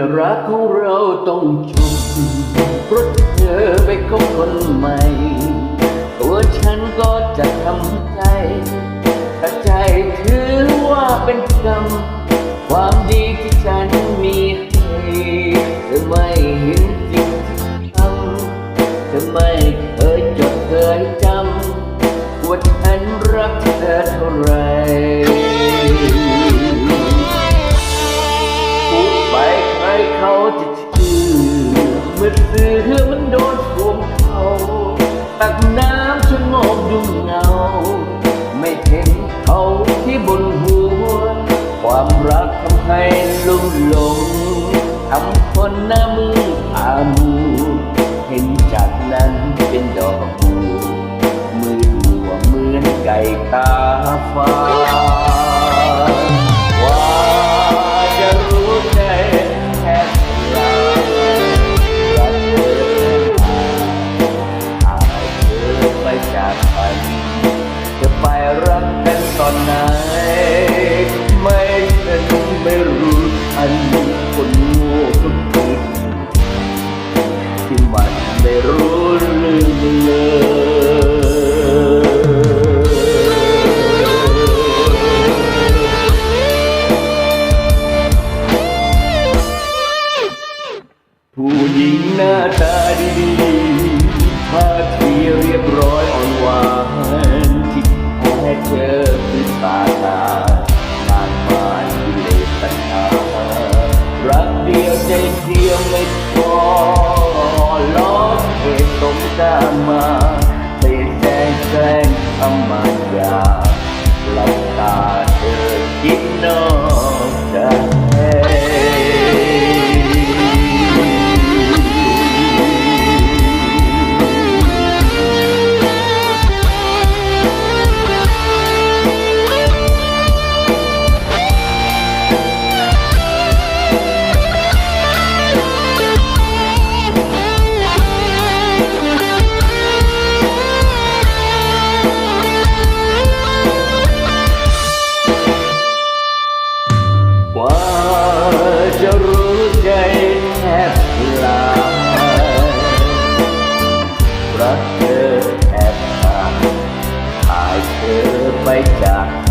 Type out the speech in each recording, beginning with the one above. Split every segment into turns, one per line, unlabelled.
อรักของเราต้องจบเพราะเธอไปคบคนใหม่ ตัวฉันก็จะทำใจถ้าใจถือว่าเป็นกรรม ความดีที่ฉันมีให้เธอไม่เห็น รักทำให้ลุ่มหลงทำคนหน้ามืออามูเห็นจากนั้นเป็นดอกบัวมือหัวเหมือนไก่ตาฟ้าว่าจะรู้ใจแค่ลารักเธอแค่หาหายเธอไปจากกันจะไปรักกันตอนไหน หน้าตาดีๆท่าทีเรียบร้อยอ่อนหวานที่แท้เจอคือตาตางานมาที่เลตัญหารักเดียวใจเดียวไม่พอล้อเหตุตรงตามมาเตะแซงแซงธรรมดา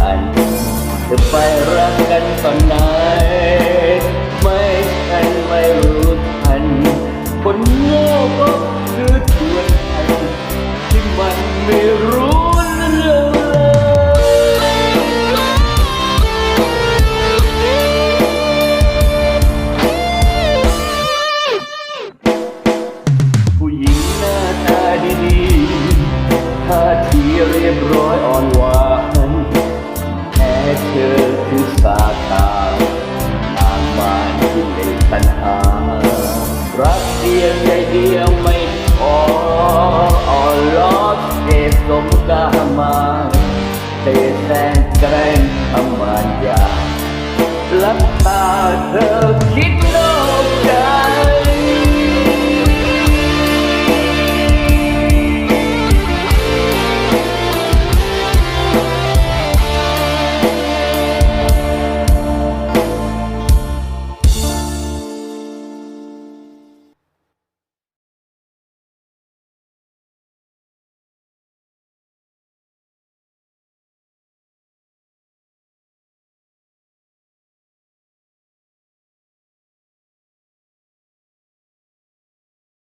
จากกันเธอไปรักกันตอนไหน ไม่ฉันไม่รู้ทัน คนโง่ก็คือตัวฉันที่มันไม่รู้เรื่องเลยผู้หญิงหน้าตาดีๆท่าทีเรียบร้อยอ่อนหวาน เธอคือสาตานางมาที่เนตันหา รักเดียวใจเดียวไม่พออ่อนล้อเก็บสมกามาเตะแสงแกล้งำมารยาลับตาเธอ